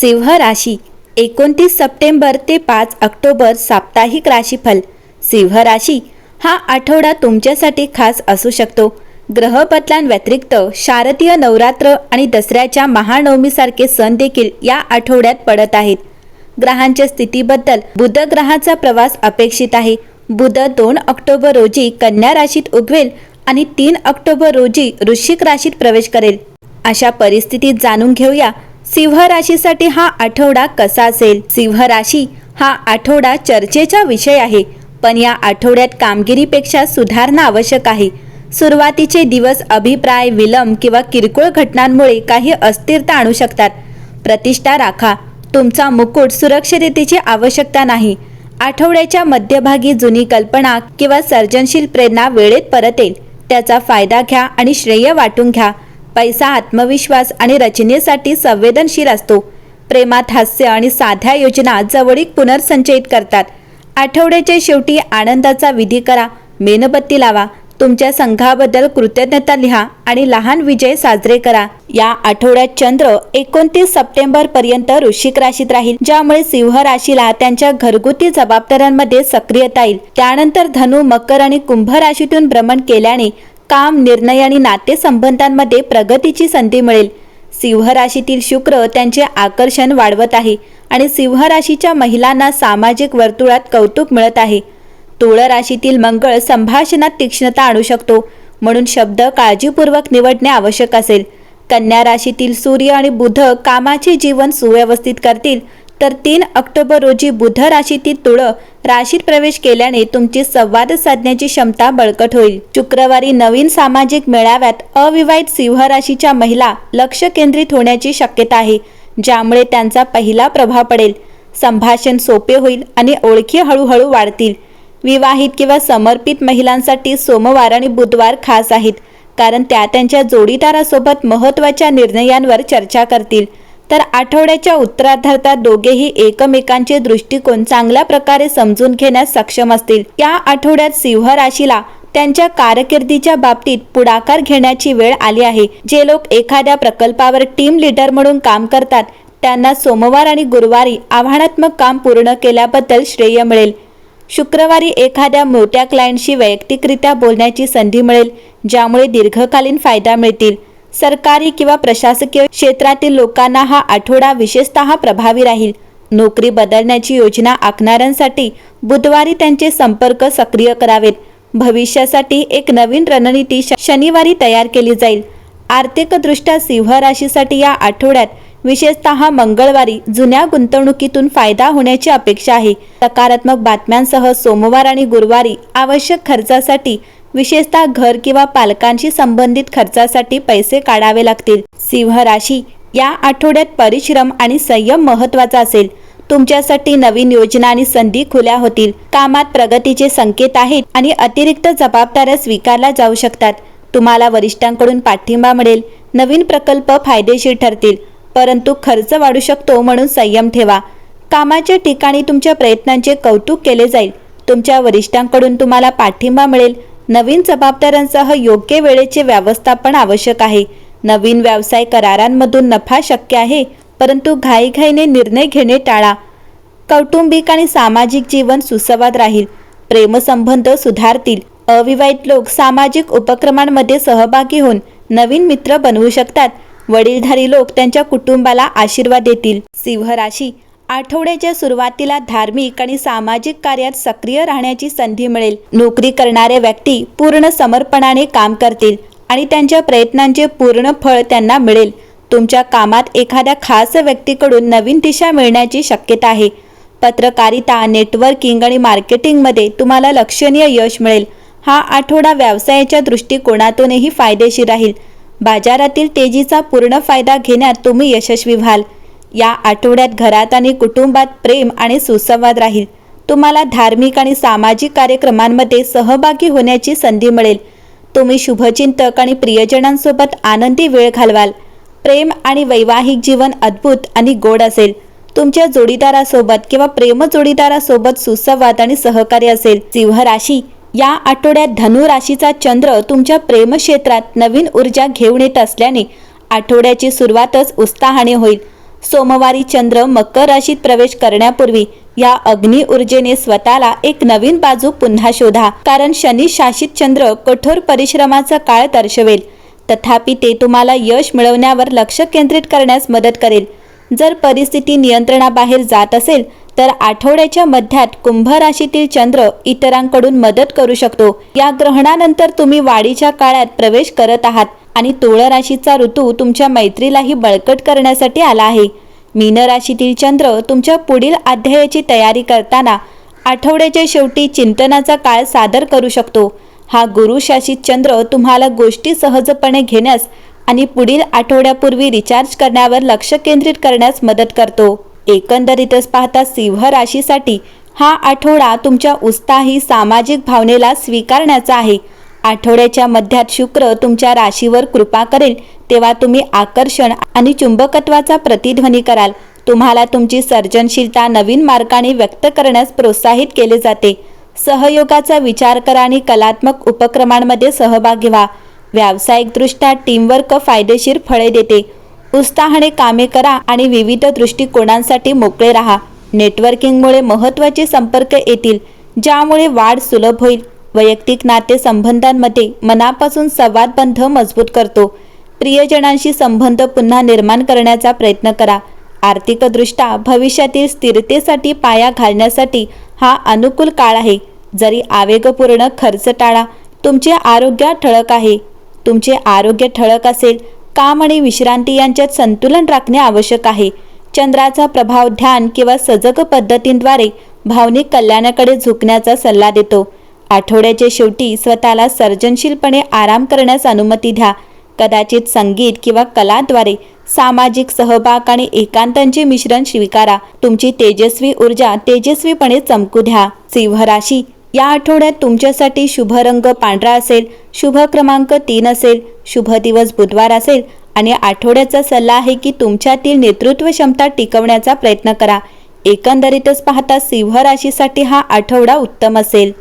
सिंह राशी एकोणतीस सप्टेंबर ते पाच ऑक्टोबर साप्ताहिक राशीफल. सिंह राशी हा आठवडा तुमच्यासाठी खास असू शकतो. ग्रह बदलांव्यतिरिक्त शारदीय नवरात्र आणि दसऱ्याच्या महानवमीसारखे सण देखील या आठवड्यात पडत आहेत. ग्रहांच्या स्थितीबद्दल बुध ग्रहाचा प्रवास अपेक्षित आहे. बुध दोन ऑक्टोबर रोजी कन्या राशीत उगवेल आणि तीन ऑक्टोबर रोजी वृश्चिक राशीत प्रवेश करेल. अशा परिस्थितीत जाणून घेऊया सिंह राशीसाठी हा आठवडा कसा असेल? सिंह राशी हा आठवडा चर्चेचा विषय आहे पण या आठवड्यात कामगिरीपेक्षा सुधारणा आवश्यक आहे. सुरुवातीचे दिवस अभिप्राय विलंब किंवा किरकोळ घटनांमुळे काही अस्थिरता आणू शकतात. प्रतिष्ठा राखा. तुमचा मुकुट सुरक्षिततेची आवश्यकता नाही. आठवड्याच्या मध्यभागी जुनी कल्पना किंवा सर्जनशील प्रेरणा वेळेत परत येईल त्याचा फायदा घ्या आणि श्रेय वाटून घ्या. पैसा आत्मविश्वास आणि रचनेसाठी संवेदनशील असतो. प्रेमात हास्य आणि साध्या योजना जवळीक पुनर्संचयित करतात. आठवड्याच्या शेवटी आनंदाचा विधी करा मेणबत्ती लावा तुमच्या संघाबद्दल कृतज्ञता लिहा आणि लहान विजय साजरे करा. या आठवड्यात चंद्र एकोणतीस सप्टेंबर पर्यंत वृश्चिक राशीत राहील ज्यामुळे सिंह राशीला त्यांच्या घरगुती जबाबदाऱ्यांमध्ये सक्रियता येईल. त्यानंतर धनु मकर आणि कुंभ राशीतून भ्रमण केल्याने काम निर्णय आणि नातेसंबंधांमध्ये प्रगतीची संधी मिळेल. सिंह राशीतील शुक्र त्यांचे आकर्षण वाढवत आहे आणि सिंह राशीच्या महिलांना सामाजिक वर्तुळात कौतुक मिळत आहे. तुळ राशीतील मंगळ संभाषणात तीक्ष्णता आणू शकतो म्हणून शब्द काळजीपूर्वक निवडणे आवश्यक असेल. कन्या राशीतील सूर्य आणि बुध कामाचे जीवन सुव्यवस्थित करतील तर तीन ऑक्टोबर रोजी बुध राशीतील तुळ राशीत प्रवेश केल्याने तुमची संवाद साधण्याची क्षमता बळकट होईल. शुक्रवारी नवीन सामाजिक मेळाव्यात अविवाहित सिंह राशीच्या महिला लक्ष केंद्रित होण्याची शक्यता आहे ज्यामुळे त्यांचा पहिला प्रभाव पडेल. संभाषण सोपे होईल आणि ओळखी हळूहळू वाढतील. विवाहित किंवा समर्पित महिलांसाठी सोमवार आणि बुधवार खास आहेत कारण त्या त्यांच्या जोडीदारासोबत महत्त्वाच्या निर्णयांवर चर्चा करतील. तर आठवड्याच्या उत्तरार्धात दोघेही एकमेकांचे दृष्टिकोन चांगल्या प्रकारे समजून घेण्यास सक्षम असतील. या आठवड्यात सिंह राशीला त्यांच्या कारकिर्दीच्या बाबतीत पुढाकार घेण्याची वेळ आली आहे. जे लोक एखाद्या प्रकल्पावर टीम लीडर म्हणून काम करतात त्यांना सोमवार आणि गुरुवारी आव्हानात्मक काम पूर्ण केल्याबद्दल श्रेय मिळेल. शुक्रवारी एखाद्या मोठ्या क्लायंटशी वैयक्तिकरित्या बोलण्याची संधी मिळेल ज्यामुळे दीर्घकालीन फायदा मिळतील. सरकारी किंवा प्रशासकीय क्षेत्रातील लोकांना हा आठवडा विशेषतः प्रभावी राहील. नोकरी बदलण्याची योजना आखणाऱ्यांसाठी बुधवारी त्यांचे संपर्क सक्रिय करावेत. भविष्यासाठी एक नवीन रणनीती श- शनिवारी तयार केली जाईल. आर्थिकदृष्ट्या सिंह राशीसाठी या आठवड्यात विशेषतः मंगळवारी जुन्या गुंतवणुकीतून फायदा होण्याची अपेक्षा आहे. सकारात्मक बातम्यांसह सोमवार आणि गुरुवारी आवश्यक खर्चासाठी विशेषतः घर किंवा पालकांशी संबंधित खर्चासाठी पैसे काढावे लागतील. सिंह राशी या आठवड्यात परिश्रम आणि संयम महत्त्वाचा असेल. तुमच्यासाठी नवीन योजना आणि संधी खुल्या होतील. कामात प्रगतीचे संकेत आहेत आणि अतिरिक्त जबाबदाऱ्या स्वीकारल्या जाऊ शकतात. तुम्हाला वरिष्ठांकडून पाठिंबा मिळेल. नवीन प्रकल्प फायदेशीर ठरतील. परंतु खर्च वाढू शकतो म्हणून संयम ठेवा. कामाच्या ठिकाणी तुमच्या प्रयत्नांचे कौतुक केले जाईल. तुमच्या वरिष्ठांकडून तुम्हाला पाठिंबा मिळेल. नवीन जबाबदाऱ्यांसह योग्य वेळेचे व्यवस्थापन आवश्यक आहे. नवीन व्यवसाय करारांमधून नफा शक्य आहे परंतु घाईघाईने निर्णय घेणे टाळा. कौटुंबिक आणि सामाजिक जीवन सुसंवाद राहील. प्रेमसंबंध सुधारतील. अविवाहित लोक सामाजिक उपक्रमांमध्ये सहभागी होऊन नवीन मित्र बनवू शकतात. वडीलधारी लोक त्यांच्या कुटुंबाला आशीर्वाद देतील. सिंह राशी आठवड्याच्या सुरुवातीला धार्मिक आणि सामाजिक कार्यात सक्रिय राहण्याची संधी मिळेल. नोकरी करणारे व्यक्ती पूर्ण समर्पणाने काम करतील आणि त्यांच्या प्रयत्नांचे पूर्ण फळ त्यांना मिळेल. तुमच्या कामात एखाद्या खास व्यक्तीकडून नवीन दिशा मिळण्याची शक्यता आहे. पत्रकारिता नेटवर्किंग आणि मार्केटिंगमध्ये तुम्हाला लक्षणीय यश मिळेल. हा आठवडा व्यवसायाच्या दृष्टिकोनातूनही फायदेशीर राहील. बाजारातील तेजीचा पूर्ण फायदा घेण्यात तुम्ही यशस्वी व्हाल. या आठवड्यात घरात आणि कुटुंबात प्रेम आणि सुसंवाद राहील. तुम्हाला धार्मिक आणि सामाजिक कार्यक्रमांमध्ये सहभागी होण्याची संधी मिळेल. तुम्ही शुभचिंतक आणि प्रियजनांसोबत आनंदी वेळ घालवाल. प्रेम आणि वैवाहिक जीवन अद्भुत आणि गोड असेल. तुमच्या जोडीदारासोबत किंवा प्रेम जोडीदारासोबत सुसंवाद आणि सहकार्य असेल. सिंह राशी. या आठवड्यात धनु राशीचा चंद्र तुमच्या प्रेम क्षेत्रात नवीन ऊर्जा घेऊन येत असल्याने आठवड्याची सुरुवातच उत्साहाने होईल. सोमवारी चंद्र मकर राशीत प्रवेश करण्यापूर्वी या अग्नी ऊर्जेने स्वतःला एक नवीन बाजू पुन्हा शोधा. कारण शनी शासित चंद्र कठोर परिश्रमाचा काळ दर्शवेल. तथापि ते तुम्हाला यश मिळवण्यावर लक्ष केंद्रित करण्यास मदत करेल. जर परिस्थिती नियंत्रणाबाहेर जात असेल तर आठवड्याच्या मध्यात कुंभ राशीतील चंद्र इतरांकडून मदत करू शकतो. या ग्रहणानंतर तुम्ही वाढीच्या काळात प्रवेश करत आहात आणि तुळ राशीचा ऋतू तुमच्या मैत्रीलाही बळकट करण्यासाठी आला आहे. मीन राशीतील चंद्र तुमच्या पुढील अध्यायाची तयारी करताना आठवड्याच्या शेवटी चिंतनाचा काळ सादर करू शकतो. हा गुरुशासित चंद्र तुम्हाला गोष्टी सहजपणे घेण्यास आणि पुढील आठवड्यापूर्वी रिचार्ज करण्यावर लक्ष केंद्रित करण्यास मदत करतो. एकंदरीतच पाहता सिंह राशीसाठी हा आठवडा तुमच्या उत्साही सामाजिक भावनेला स्वीकारण्याचा आहे. आठवड्याच्या मध्यात शुक्र तुमच्या राशीवर कृपा करेल तेव्हा तुम्ही आकर्षण आणि चुंबकत्वाचा प्रतिध्वनी कराल. तुम्हाला तुमची सर्जनशीलता नवीन मार्गाने व्यक्त करण्यास प्रोत्साहित केले जाते. सहयोगाचा विचार करा आणि कलात्मक उपक्रमांमध्ये सहभागी व्हा. व्यावसायिकदृष्ट्या टीमवर्क फायदेशीर फळे देते. उत्साहाने कामे करा आणि विविध दृष्टिकोनांसाठी मोकळे राहा. नेटवर्किंगमुळे महत्त्वाचे संपर्क येतील ज्यामुळे वाढ सुलभ होईल. वैयक्तिक नातेसंबंधांमध्ये मनापासून संवादबंध मजबूत करतो. प्रियजनांशी संबंध पुन्हा निर्माण करण्याचा प्रयत्न करा. आर्थिकदृष्ट्या भविष्यातील स्थिरतेसाठी पाया घालण्यासाठी हा अनुकूल काळ आहे. जरी आवेगपूर्ण खर्च टाळा तुमचे आरोग्य ठळक आहे. तुमचे आरोग्य ठळक असेल काम आणि विश्रांती यांच्यात संतुलन राखणे आवश्यक आहे. चंद्राचा प्रभाव ध्यान किंवा सजग पद्धतींद्वारे भावनिक कल्याणाकडे झुकण्याचा सल्ला देतो. आठवड्याच्या शेवटी स्वतःला सर्जनशीलपणे आराम करण्यास अनुमती द्या. कदाचित संगीत किंवा कलाद्वारे सामाजिक सहभाग आणि एकांतांचे मिश्रण स्वीकारा. तुमची तेजस्वी ऊर्जा तेजस्वीपणे चमकू द्या. सिंह राशी या आठवड्यात तुमच्यासाठी शुभ रंग पांढरा असेल शुभ क्रमांक तीन असेल शुभ दिवस बुधवार असेल आणि आठवड्याचा सल्ला आहे की तुमच्यातील नेतृत्व क्षमता टिकवण्याचा प्रयत्न करा. एकंदरीतच पाहता सिंह राशीसाठी हा आठवडा उत्तम असेल.